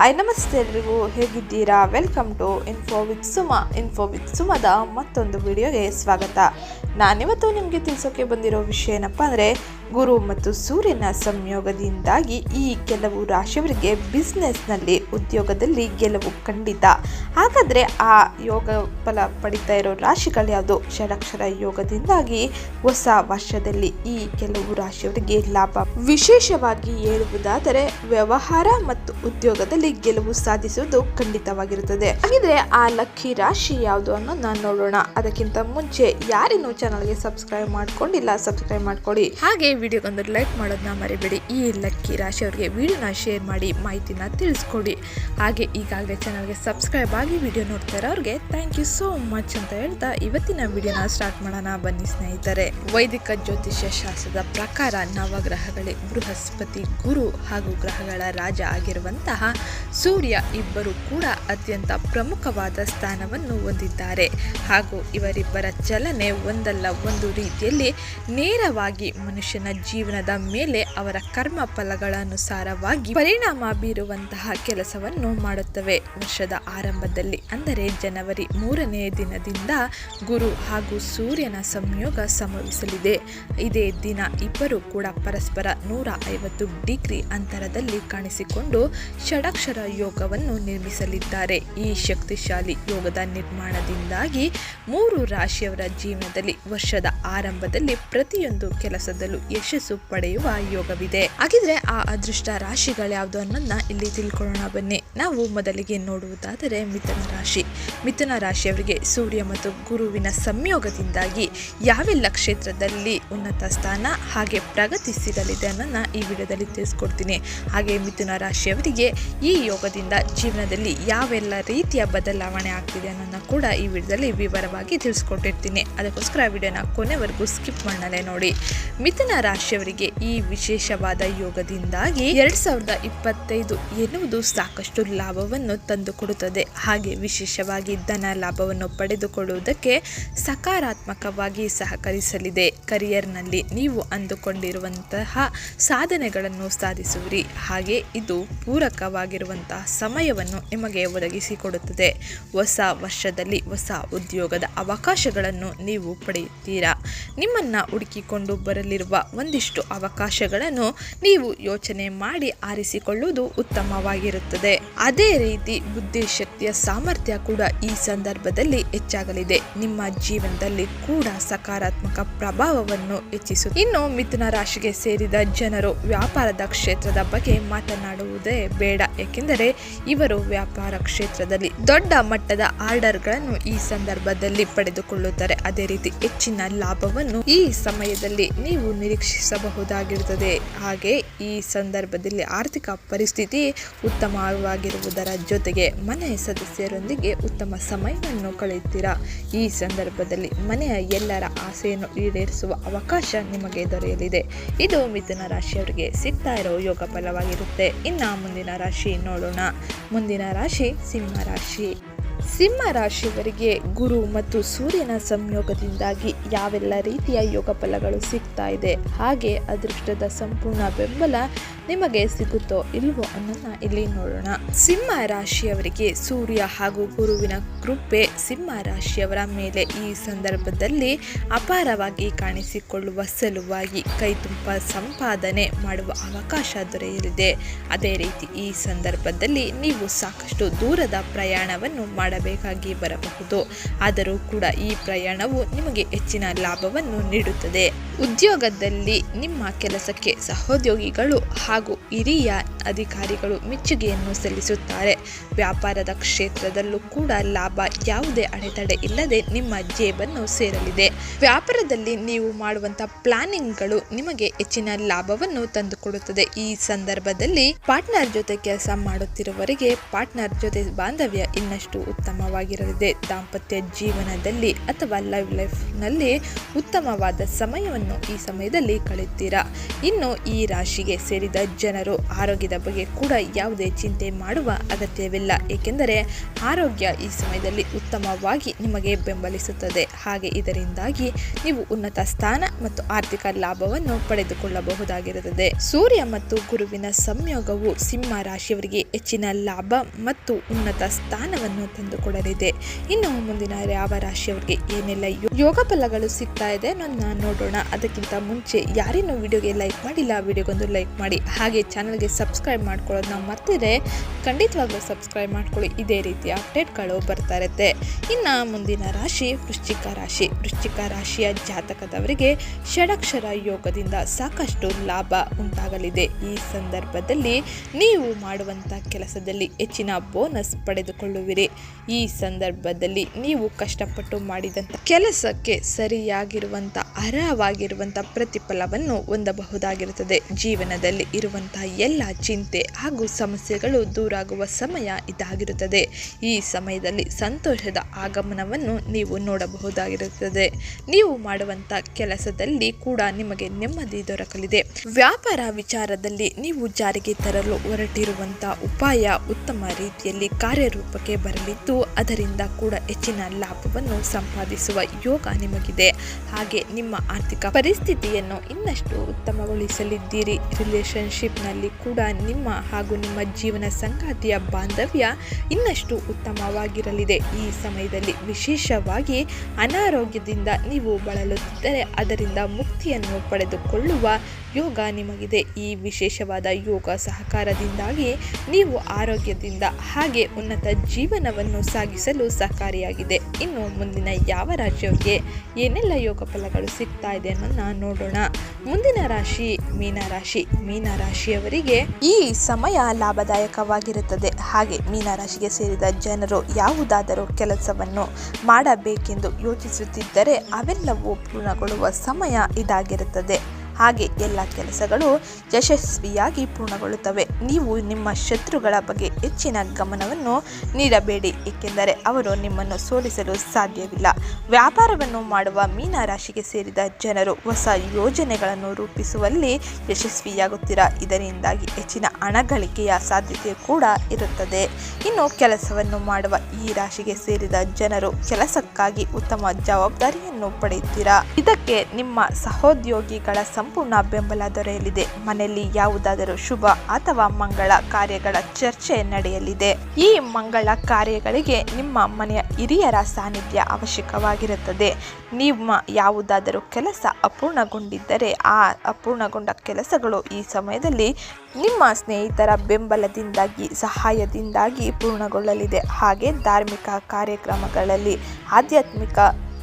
Hi, ನಮಸ್ತೆ ಎಲ್ರಿಗೂ. ಹೇಗಿದ್ದೀರಾ? Welcome to info with Suma info with ಸುಮದ ಮತ್ತೊಂದು ವಿಡಿಯೋಗೆ ಸ್ವಾಗತ. ನಾನಿವತ್ತು ನಿಮಗೆ ತಿಳಿಸೋಕೆ ಬಂದಿರೋ ವಿಷಯ ಏನಪ್ಪ ಅಂದರೆ ಗುರು ಮತ್ತು ಸೂರ್ಯನ ಸಂಯೋಗದಿಂದಾಗಿ ಈ ಕೆಲವು ರಾಶಿಯವರಿಗೆ ಬಿಸ್ನೆಸ್ನಲ್ಲಿ ಉದ್ಯೋಗದಲ್ಲಿ ಗೆಲುವು ಖಂಡಿತ. ಹಾಗಾದರೆ ಆ ಯೋಗ ಫಲ ಪಡಿತಾ ಇರೋ ರಾಶಿಗಳು ಯಾವುದು? ಷಡಕ್ಷರ ಯೋಗದಿಂದಾಗಿ ಹೊಸ ವರ್ಷದಲ್ಲಿ ಈ ಕೆಲವು ರಾಶಿಯವರಿಗೆ ಲಾಭ. ವಿಶೇಷವಾಗಿ ಹೇಳುವುದಾದರೆ ವ್ಯವಹಾರ ಮತ್ತು ಉದ್ಯೋಗದಲ್ಲಿ ಗೆಲುವು ಸಾಧಿಸುವುದು ಖಂಡಿತವಾಗಿರುತ್ತದೆ. ಹಾಗಿದ್ರೆ ಆ ಲಕ್ಕಿ ರಾಶಿ ಯಾವುದು ಅನ್ನೋದನ್ನ ನೋಡೋಣ. ಅದಕ್ಕಿಂತ ಮುಂಚೆ ಯಾರಿನ್ನೂ ಚಾನಲ್ಗೆ ಸಬ್ಸ್ಕ್ರೈಬ್ ಮಾಡ್ಕೊಂಡಿಲ್ಲ ಸಬ್ಸ್ಕ್ರೈಬ್ ಮಾಡ್ಕೊಳ್ಳಿ ಹಾಗೆ ವಿಡಿಯೋಗೊಂದು ಲೈಕ್ ಮಾಡೋದನ್ನ ಮರಿಬೇಡಿ. ಈ ಲಕ್ಕಿ ರಾಶಿಯವರಿಗೆ ವಿಡಿಯೋನ ಶೇರ್ ಮಾಡಿ, ಮಾಹಿತಿನ ತಿಳಿಸ್ಕೊಡಿ. ಹಾಗೆ ಈಗಾಗಲೇ ಚಾನಲ್ಗೆ ಸಬ್ಸ್ಕ್ರೈಬ್ ಆಗಿ ವಿಡಿಯೋ ನೋಡ್ತಾ ಇರೋರಿಗೆ ಥ್ಯಾಂಕ್ ಯು ಸೋ ಮಚ್ ಅಂತ ಹೇಳ್ತಾ ಇವತ್ತಿನ ವಿಡಿಯೋನ ಸ್ಟಾರ್ಟ್ ಮಾಡೋಣ. ಬನ್ನಿ ಸ್ನೇಹಿತರೆ. ವೈದಿಕ ಜ್ಯೋತಿಷ್ಯ ಶಾಸ್ತ್ರದ ಪ್ರಕಾರ ನವಗ್ರಹಗಳೇ ಬೃಹಸ್ಪತಿ, ಗುರು ಹಾಗೂ ಗ್ರಹಗಳ ರಾಜ ಆಗಿರುವಂತಹ ಸೂರ್ಯ ಇಬ್ಬರು ಕೂಡ ಅತ್ಯಂತ ಪ್ರಮುಖವಾದ ಸ್ಥಾನವನ್ನು ಹೊಂದಿದ್ದಾರೆ. ಹಾಗೂ ಇವರಿಬ್ಬರ ಚಲನೆ ಒಂದಲ್ಲ, ಒಂದು ರೀತಿಯಲ್ಲಿ ನೇರವಾಗಿ ಮನುಷ್ಯನ ಜೀವನದ ಮೇಲೆ ಅವರ ಕರ್ಮ ಫಲಗಳನುಸಾರವಾಗಿ ಪರಿಣಾಮ ಬೀರುವಂತಹ ಕೆಲಸವನ್ನು ಮಾಡುತ್ತವೆ. ವರ್ಷದ ಆರಂಭದಲ್ಲಿ, ಅಂದರೆ ಜನವರಿ ಮೂರನೇ ದಿನದಿಂದ ಗುರು ಹಾಗೂ ಸೂರ್ಯನ ಸಂಯೋಗ ಸಂಭವಿಸಲಿದೆ. ಇದೇ ದಿನ ಇಬ್ಬರು ಕೂಡ ಪರಸ್ಪರ ನೂರ ಐವತ್ತು ಡಿಗ್ರಿ ಅಂತರದಲ್ಲಿ ಕಾಣಿಸಿಕೊಂಡು ಷಡಕ್ಷರ ಯೋಗವನ್ನು ನಿರ್ಮಿಸಲಿದ್ದಾರೆ. ಈ ಶಕ್ತಿಶಾಲಿ ಯೋಗದ ನಿರ್ಮಾಣದಿಂದಾಗಿ ಮೂರು ರಾಶಿಯವರ ಜೀವನದಲ್ಲಿ ವರ್ಷದ ಆರಂಭದಲ್ಲಿ ಪ್ರತಿಯೊಂದು ಕೆಲಸದಲ್ಲೂ ಯಶಸ್ಸು ಪಡೆಯುವ ಯೋಗವಿದೆ. ಹಾಗಿದ್ರೆ ಆ ಅದೃಷ್ಟ ರಾಶಿಗಳು ಯಾವುದು ಅನ್ನೋದನ್ನ ಇಲ್ಲಿ ತಿಳ್ಕೊಳ್ಳೋಣ ಬನ್ನಿ. ನಾವು ಮೊದಲಿಗೆ ನೋಡುವುದಾದರೆ ಮಿಥುನ ರಾಶಿ. ಮಿಥುನ ರಾಶಿಯವರಿಗೆ ಸೂರ್ಯ ಮತ್ತು ಗುರುವಿನ ಸಂಯೋಗದಿಂದಾಗಿ ಯಾವೆಲ್ಲ ಕ್ಷೇತ್ರದಲ್ಲಿ ಉನ್ನತ ಸ್ಥಾನ ಹಾಗೆ ಪ್ರಗತಿ ಸಿಗಲಿದೆ ಅನ್ನೋದನ್ನ ಈ ವಿಡಿಯೋದಲ್ಲಿ ತಿಳಿಸ್ಕೊಡ್ತೀನಿ. ಹಾಗೆ ಮಿಥುನ ರಾಶಿಯವರಿಗೆ ಈ ಯೋಗದಿಂದ ಜೀವನದಲ್ಲಿ ಯಾವೆಲ್ಲ ರೀತಿಯ ಬದಲಾವಣೆ ಆಗ್ತಿದೆ ಅನ್ನೋದನ್ನ ಕೂಡ ಈ ವಿಡಿಯೋದಲ್ಲಿ ವಿವರವಾಗಿ ತಿಳಿಸ್ಕೊಟ್ಟಿರ್ತೀನಿ. ಅದಕ್ಕೋಸ್ಕರ ವಿಡಿಯೋನ ಕೊನೆವರೆಗೂ ಸ್ಕಿಪ್ ಮಾಡಲೇ ನೋಡಿ. ಮಿಥುನ ರಾಶಿಯವರಿಗೆ ಈ ವಿಶೇಷವಾದ ಯೋಗದಿಂದಾಗಿ ಎರಡ್ ಸಾವಿರದ ಇಪ್ಪತ್ತೈದು ಎನ್ನುವುದು ಸಾಕಷ್ಟು ಲಾಭವನ್ನು ತಂದುಕೊಡುತ್ತದೆ. ಹಾಗೆ ವಿಶೇಷವಾಗಿ ಧನ ಲಾಭವನ್ನು ಪಡೆದುಕೊಳ್ಳುವುದಕ್ಕೆ ಸಕಾರಾತ್ಮಕವಾಗಿ ಸಹಕರಿಸಲಿದೆ. ಕರಿಯರ್ನಲ್ಲಿ ನೀವು ಅಂದುಕೊಂಡಿರುವಂತಹ ಸಾಧನೆಗಳನ್ನು ಸಾಧಿಸುವಿರಿ. ಹಾಗೆ ಇದು ಪೂರಕವಾಗಿರುವಂತಹ ಸಮಯವನ್ನು ನಿಮಗೆ ಒದಗಿಸಿಕೊಡುತ್ತದೆ. ಹೊಸ ವರ್ಷದಲ್ಲಿ ಹೊಸ ಉದ್ಯೋಗದ ಅವಕಾಶಗಳನ್ನು ನೀವು ಪಡೆಯುತ್ತೀರಾ? ನಿಮ್ಮನ್ನು ಹುಡುಕಿಕೊಂಡು ಬರಲಿರುವ ಒಂದಿಷ್ಟು ಅವಕಾಶಗಳನ್ನು ನೀವು ಯೋಚನೆ ಮಾಡಿ ಆರಿಸಿಕೊಳ್ಳುವುದು ಉತ್ತಮವಾಗಿರುತ್ತದೆ. ಅದೇ ರೀತಿ ಬುದ್ಧಿಶಕ್ತಿಯ ಸಾಮರ್ಥ್ಯ ಕೂಡ ಈ ಸಂದರ್ಭದಲ್ಲಿ ಹೆಚ್ಚಾಗಲಿದೆ. ನಿಮ್ಮ ಜೀವನದಲ್ಲಿ ಕೂಡ ಸಕಾರಾತ್ಮಕ ಪ್ರಭಾವವನ್ನು ಹೆಚ್ಚಿಸು ಇನ್ನು ಮಿಥುನ ರಾಶಿಗೆ ಸೇರಿದ ಜನರು ವ್ಯಾಪಾರದ ಕ್ಷೇತ್ರದ ಬಗ್ಗೆ ಮಾತನಾಡುವುದೇ ಬೇಡ. ಏಕೆಂದರೆ ಇವರು ವ್ಯಾಪಾರ ಕ್ಷೇತ್ರದಲ್ಲಿ ದೊಡ್ಡ ಮಟ್ಟದ ಆರ್ಡರ್ಗಳನ್ನು ಈ ಸಂದರ್ಭದಲ್ಲಿ ಪಡೆದುಕೊಳ್ಳುತ್ತಾರೆ. ಅದೇ ರೀತಿ ಹೆಚ್ಚಿನ ಲಾಭವನ್ನು ಈ ಸಮಯದಲ್ಲಿ ನೀವು ನಿರೀಕ್ಷಿಸಬಹುದಾಗಿರುತ್ತದೆ ಹಾಗೆ ಈ ಸಂದರ್ಭದಲ್ಲಿ ಆರ್ಥಿಕ ಪರಿಸ್ಥಿತಿ ಉತ್ತಮವಾಗಿರುವುದರ ಜೊತೆಗೆ ಮನೆಯ ಸದಸ್ಯರೊಂದಿಗೆ ಉತ್ತಮ ಸಮಯವನ್ನು ಕಳೆಯುತ್ತೀರಾ? ಈ ಸಂದರ್ಭದಲ್ಲಿ ಮನೆಯ ಎಲ್ಲರ ಆಸೆಯನ್ನು ಈಡೇರಿಸುವ ಅವಕಾಶ ನಿಮಗೆ ದೊರೆಯಲಿದೆ. ಇದು ಮಿಥುನ ರಾಶಿಯವರಿಗೆ ಸಿಗ್ತಾ ಇರೋ ಯೋಗ ಫಲವಾಗಿರುತ್ತೆ. ಇನ್ನು ಮುಂದಿನ ರಾಶಿ ನೋಡೋಣ. ಮುಂದಿನ ರಾಶಿ ಸಿಂಹ ರಾಶಿ. ಸಿಂಹ ರಾಶಿಯವರಿಗೆ ಗುರು ಮತ್ತು ಸೂರ್ಯನ ಸಂಯೋಗದಿಂದಾಗಿ ಯಾವೆಲ್ಲ ರೀತಿಯ ಯೋಗ ಫಲಗಳು ಸಿಗ್ತಾ ಇದೆ, ಹಾಗೆ ಅದೃಷ್ಟದ ಸಂಪೂರ್ಣ ಬೆಂಬಲ ನಿಮಗೆ ಸಿಗುತ್ತೋ ಇಲ್ವೋ ಅನ್ನೋದನ್ನ ಇಲ್ಲಿ ನೋಡೋಣ. ಸಿಂಹ ರಾಶಿಯವರಿಗೆ ಸೂರ್ಯ ಹಾಗೂ ಗುರುವಿನ ಕೃಪೆ ಸಿಂಹ ರಾಶಿಯವರ ಮೇಲೆ ಈ ಸಂದರ್ಭದಲ್ಲಿ ಅಪಾರವಾಗಿ ಕಾಣಿಸಿಕೊಳ್ಳುವ ಸಲುವಾಗಿ ಕೈತುಂಬ ಸಂಪಾದನೆ ಮಾಡುವ ಅವಕಾಶ ದೊರೆಯಲಿದೆ. ಅದೇ ರೀತಿ ಈ ಸಂದರ್ಭದಲ್ಲಿ ನೀವು ಸಾಕಷ್ಟು ದೂರದ ಪ್ರಯಾಣವನ್ನು ಮಾಡಬೇಕಾಗಿ ಬರಬಹುದು. ಆದರೂ ಕೂಡ ಈ ಪ್ರಯಾಣವು ನಿಮಗೆ ಹೆಚ್ಚಿನ ಲಾಭವನ್ನು ನೀಡುತ್ತದೆ. ಉದ್ಯೋಗದಲ್ಲಿ ನಿಮ್ಮ ಕೆಲಸಕ್ಕೆ ಸಹೋದ್ಯೋಗಿಗಳು ಹಾಗೂ ಹಿರಿಯ ಅಧಿಕಾರಿಗಳು ಮೆಚ್ಚುಗೆಯನ್ನು ಸಲ್ಲಿಸುತ್ತಾರೆ. ವ್ಯಾಪಾರದ ಕ್ಷೇತ್ರದಲ್ಲೂ ಕೂಡ ಲಾಭ ಯಾವುದೇ ಅಡೆತಡೆ ಇಲ್ಲದೆ ನಿಮ್ಮ ಜೇಬನ್ನು ಸೇರಲಿದೆ. ವ್ಯಾಪಾರದಲ್ಲಿ ನೀವು ಮಾಡುವಂತ ಪ್ಲಾನಿಂಗ್ಗಳು ನಿಮಗೆ ಹೆಚ್ಚಿನ ಲಾಭವನ್ನು ತಂದುಕೊಡುತ್ತದೆ. ಈ ಸಂದರ್ಭದಲ್ಲಿ ಪಾರ್ಟ್ನರ್ ಜೊತೆ ಕೆಲಸ ಮಾಡುತ್ತಿರುವವರಿಗೆ ಪಾರ್ಟ್ನರ್ ಜೊತೆ ಬಾಂಧವ್ಯ ಇನ್ನಷ್ಟು ಉತ್ತಮವಾಗಿರಲಿದೆ. ದಾಂಪತ್ಯ ಜೀವನದಲ್ಲಿ ಅಥವಾ ಲವ್ ಲೈಫ್ನಲ್ಲಿ ಉತ್ತಮವಾದ ಸಮಯವನ್ನು ಸಮಯವನ್ನು ಈ ಸಮಯದಲ್ಲಿ ಕಳೆಯುತ್ತೀರಾ? ಇನ್ನು ಈ ರಾಶಿಗೆ ಸೇರಿದ ಜನರು ಆರೋಗ್ಯದ ಬಗ್ಗೆ ಕೂಡ ಯಾವುದೇ ಚಿಂತೆ ಮಾಡುವ ಅಗತ್ಯವಿಲ್ಲ. ಏಕೆಂದರೆ ಆರೋಗ್ಯ ಈ ಸಮಯದಲ್ಲಿ ಉತ್ತಮವಾಗಿ ನಿಮಗೆ ಬೆಂಬಲಿಸುತ್ತದೆ. ಹಾಗೆ ಇದರಿಂದಾಗಿ ನೀವು ಉನ್ನತ ಸ್ಥಾನ ಮತ್ತು ಆರ್ಥಿಕ ಲಾಭವನ್ನು ಪಡೆದುಕೊಳ್ಳಬಹುದಾಗಿರುತ್ತದೆ. ಸೂರ್ಯ ಮತ್ತು ಗುರುವಿನ ಸಂಯೋಗವು ಸಿಂಹ ರಾಶಿಯವರಿಗೆ ಹೆಚ್ಚಿನ ಲಾಭ ಮತ್ತು ಉನ್ನತ ಸ್ಥಾನವನ್ನು ತಂದುಕೊಡಲಿದೆ. ಇನ್ನು ಮುಂದಿನ ಯಾವ ರಾಶಿಯವರಿಗೆ ಏನೆಲ್ಲ ಯೋಗ ಫಲಗಳು ಸಿಗ್ತಾ ಇದೆ ಅನ್ನೋದನ್ನ ನೋಡೋಣ. ಅದಕ್ಕಿಂತ ಮುಂಚೆ ಯಾರೇನು ವಿಡಿಯೋಗೆ ಲೈಕ್ ಮಾಡಿಲ್ಲ, ವಿಡಿಯೋಗೊಂದು ಲೈಕ್ ಮಾಡಿ. ಹಾಗೆ ಚಾನಲ್ಗೆ ಸಬ್ಸ್ಕ್ರೈಬ್ ಮಾಡ್ಕೊಳ್ಳೋದನ್ನ ಮರ್ತಿದ್ರೆ ಖಂಡಿತವಾಗ್ಲೂ ಸಬ್ಸ್ಕ್ರೈಬ್ ಮಾಡ್ಕೊಳ್ಳಿ. ಇದೇ ರೀತಿಯ ಅಪ್ಡೇಟ್ಗಳು ಬರ್ತಾ ಇರುತ್ತೆ. ಇನ್ನು ಮುಂದಿನ ರಾಶಿ ವೃಶ್ಚಿಕ ರಾಶಿ. ವೃಶ್ಚಿಕ ರಾಶಿಯ ಜಾತಕದವರಿಗೆ ಷಡಕ್ಷರ ಯೋಗದಿಂದ ಸಾಕಷ್ಟು ಲಾಭ ಉಂಟಾಗಲಿದೆ. ಈ ಸಂದರ್ಭದಲ್ಲಿ ನೀವು ಮಾಡುವಂಥ ಕೆಲಸದಲ್ಲಿ ಹೆಚ್ಚಿನ ಬೋನಸ್ ಪಡೆದುಕೊಳ್ಳುವಿರಿ. ಈ ಸಂದರ್ಭದಲ್ಲಿ ನೀವು ಕಷ್ಟಪಟ್ಟು ಮಾಡಿದಂಥ ಕೆಲಸಕ್ಕೆ ಸರಿಯಾಗಿರುವಂಥ ಅರ್ಹವಾಗಿರುವಂಥ ಪ್ರತಿಫಲವನ್ನು ಹೊಂದಬಹುದಾಗಿರುತ್ತದೆ. ಜೀವನದಲ್ಲಿ ಇರುವಂತಹ ಎಲ್ಲ ಚಿಂತೆ ಹಾಗೂ ಸಮಸ್ಯೆಗಳು ದೂರಾಗುವ ಸಮಯ ಇದಾಗಿರುತ್ತದೆ. ಈ ಸಮಯದಲ್ಲಿ ಸಂತೋಷದ ಆಗಮನವನ್ನು ನೀವು ನೋಡಬಹುದಾಗಿರುತ್ತದೆ. ನೀವು ಮಾಡುವಂಥ ಕೆಲಸದಲ್ಲಿ ಕೂಡ ನಿಮಗೆ ನೆಮ್ಮದಿ ದೊರಕಲಿದೆ. ವ್ಯಾಪಾರ ವಿಚಾರದಲ್ಲಿ ನೀವು ಜಾರಿಗೆ ತರಲು ಹೊರಟಿರುವಂಥ ಉಪಾಯ ಉತ್ತಮ ರೀತಿಯಲ್ಲಿ ಕಾರ್ಯರೂಪಕ್ಕೆ ಬರಲಿದ್ದು, ಅದರಿಂದ ಕೂಡ ಹೆಚ್ಚಿನ ಲಾಭವನ್ನು ಸಂಪಾದಿಸುವ ಯೋಗ ನಿಮಗಿದೆ. ಹಾಗೆ ನಿಮ್ಮ ಆರ್ಥಿಕ ಪರಿಸ್ಥಿತಿಯನ್ನು ಇನ್ನಷ್ಟು ಉತ್ತಮಗೊಳಿಸಲಿದ್ದೀರಿ. ರಿಲೇಶನ್ಶಿಪ್ನಲ್ಲಿ ಕೂಡ ನಿಮ್ಮ ಹಾಗೂ ನಿಮ್ಮ ಜೀವನ ಸಂಗಾತಿಯ ಬಾಂಧವ್ಯ ಇನ್ನಷ್ಟು ಉತ್ತಮವಾಗಿರಲಿದೆ. ಈ ಸಮಯದಲ್ಲಿ ವಿಶೇಷವಾಗಿ ಅನಾರೋಗ್ಯದಿಂದ ನೀವು ಬಳಲುತ್ತಿದ್ದರೆ ಅದರಿಂದ ಮುಕ್ತಿಯನ್ನು ಪಡೆದುಕೊಳ್ಳುವ ಯೋಗ ನಿಮಗಿದೆ. ಈ ವಿಶೇಷವಾದ ಯೋಗ ಸಹಕಾರದಿಂದಾಗಿ ನೀವು ಆರೋಗ್ಯದಿಂದ ಹಾಗೆ ಉನ್ನತ ಜೀವನವನ್ನು ಸಾಗಿಸಲು ಸಹಕಾರಿಯಾಗಿದೆ. ಇನ್ನು ಮುಂದಿನ ಯಾವ ರಾಜ್ಯಕ್ಕೆ ಏನೆಲ್ಲ ಯೋಗ ಫಲಗಳು ಸಿಗ್ತಾ ಇದೆ ಅನ್ನೋದನ್ನ ನೋಡೋಣ. ಮುಂದಿನ ರಾಶಿ ಮೀನರಾಶಿ ಮೀನರಾಶಿಯವರಿಗೆ ಈ ಸಮಯ ಲಾಭದಾಯಕವಾಗಿರುತ್ತದೆ. ಹಾಗೆ ಮೀನ ರಾಶಿಗೆ ಸೇರಿದ ಜನರು ಯಾವುದಾದರೂ ಕೆಲಸವನ್ನು ಮಾಡಬೇಕೆಂದು ಯೋಚಿಸುತ್ತಿದ್ದರೆ ಅವೆಲ್ಲವೂ ಪೂರ್ಣಗೊಳ್ಳುವ ಸಮಯ ಇದಾಗಿರುತ್ತದೆ. ಹಾಗೆ ಎಲ್ಲ ಕೆಲಸಗಳು ಯಶಸ್ವಿಯಾಗಿ ಪೂರ್ಣಗೊಳ್ಳುತ್ತವೆ. ನೀವು ನಿಮ್ಮ ಶತ್ರುಗಳ ಬಗ್ಗೆ ಹೆಚ್ಚಿನ ಗಮನವನ್ನು ನೀಡಬೇಡಿ, ಏಕೆಂದರೆ ಅವರು ನಿಮ್ಮನ್ನು ಸೋಲಿಸಲು ಸಾಧ್ಯವಿಲ್ಲ. ವ್ಯಾಪಾರವನ್ನು ಮಾಡುವ ಮೀನ ರಾಶಿಗೆ ಸೇರಿದ ಜನರು ಹೊಸ ಯೋಜನೆಗಳನ್ನು ರೂಪಿಸುವಲ್ಲಿ ಯಶಸ್ವಿಯಾಗುತ್ತೀರಾ? ಇದರಿಂದಾಗಿ ಹೆಚ್ಚಿನ ಹಣ ಗಳಿಕೆಯ ಸಾಧ್ಯತೆ ಕೂಡ ಇರುತ್ತದೆ. ಇನ್ನು ಕೆಲಸವನ್ನು ಮಾಡುವ ಈ ರಾಶಿಗೆ ಸೇರಿದ ಜನರು ಕೆಲಸಕ್ಕಾಗಿ ಉತ್ತಮ ಜವಾಬ್ದಾರಿಯನ್ನು ಪಡೆಯುತ್ತೀರಾ? ಇದಕ್ಕೆ ನಿಮ್ಮ ಸಹೋದ್ಯೋಗಿಗಳ ಸಂಪೂರ್ಣ ಬೆಂಬಲ ದೊರೆಯಲಿದೆ. ಮನೆಯಲ್ಲಿ ಯಾವುದಾದರೂ ಶುಭ ಅಥವಾ ಮಂಗಳ ಕಾರ್ಯಗಳ ಚರ್ಚೆ ನಡೆಯಲಿದೆ. ಈ ಮಂಗಳ ಕಾರ್ಯಗಳಿಗೆ ನಿಮ್ಮ ಮನೆಯ ಹಿರಿಯರ ಸಾನ್ನಿಧ್ಯ ಅವಶ್ಯಕವಾಗಿರುತ್ತದೆ. ನಿಮ್ಮ ಯಾವುದಾದರೂ ಕೆಲಸ ಅಪೂರ್ಣಗೊಂಡಿದ್ದರೆ ಆ ಅಪೂರ್ಣಗೊಂಡ ಕೆಲಸಗಳು ಈ ಸಮಯದಲ್ಲಿ ನಿಮ್ಮ ಸ್ನೇಹಿತರ ಬೆಂಬಲದಿಂದಾಗಿ, ಸಹಾಯದಿಂದಾಗಿ ಪೂರ್ಣಗೊಳ್ಳಲಿದೆ. ಹಾಗೆ ಧಾರ್ಮಿಕ ಕಾರ್ಯಕ್ರಮಗಳಲ್ಲಿ, ಆಧ್ಯಾತ್ಮಿಕ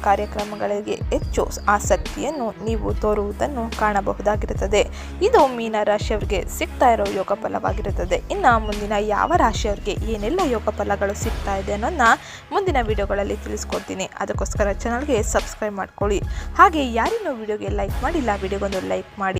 ಕಾರ್ಯಕ್ರಮಗಳಿಗೆ ಹೆಚ್ಚು ಆಸಕ್ತಿಯನ್ನು ನೀವು ತೋರುವುದನ್ನು ಕಾಣಬಹುದಾಗಿರುತ್ತದೆ. ಇದು ಮೀನ ರಾಶಿಯವರಿಗೆ ಸಿಗ್ತಾ ಇರೋ ಯೋಗ ಫಲವಾಗಿರುತ್ತದೆ. ಇನ್ನು ಮುಂದಿನ ಯಾವ ರಾಶಿಯವರಿಗೆ ಏನೆಲ್ಲ ಯೋಗ ಫಲಗಳು ಸಿಗ್ತಾ ಇದೆ ಅನ್ನೋದನ್ನ ಮುಂದಿನ ವಿಡಿಯೋಗಳಲ್ಲಿ ತಿಳಿಸ್ಕೊಡ್ತೀನಿ. ಅದಕ್ಕೋಸ್ಕರ ಚಾನಲ್ಗೆ ಸಬ್ಸ್ಕ್ರೈಬ್ ಮಾಡ್ಕೊಳ್ಳಿ. ಹಾಗೆ ಯಾರಿನ್ನೂ ವಿಡಿಯೋಗೆ ಲೈಕ್ ಮಾಡಿಲ್ಲ, ವಿಡಿಯೋಗೊಂದು ಲೈಕ್ ಮಾಡಿ.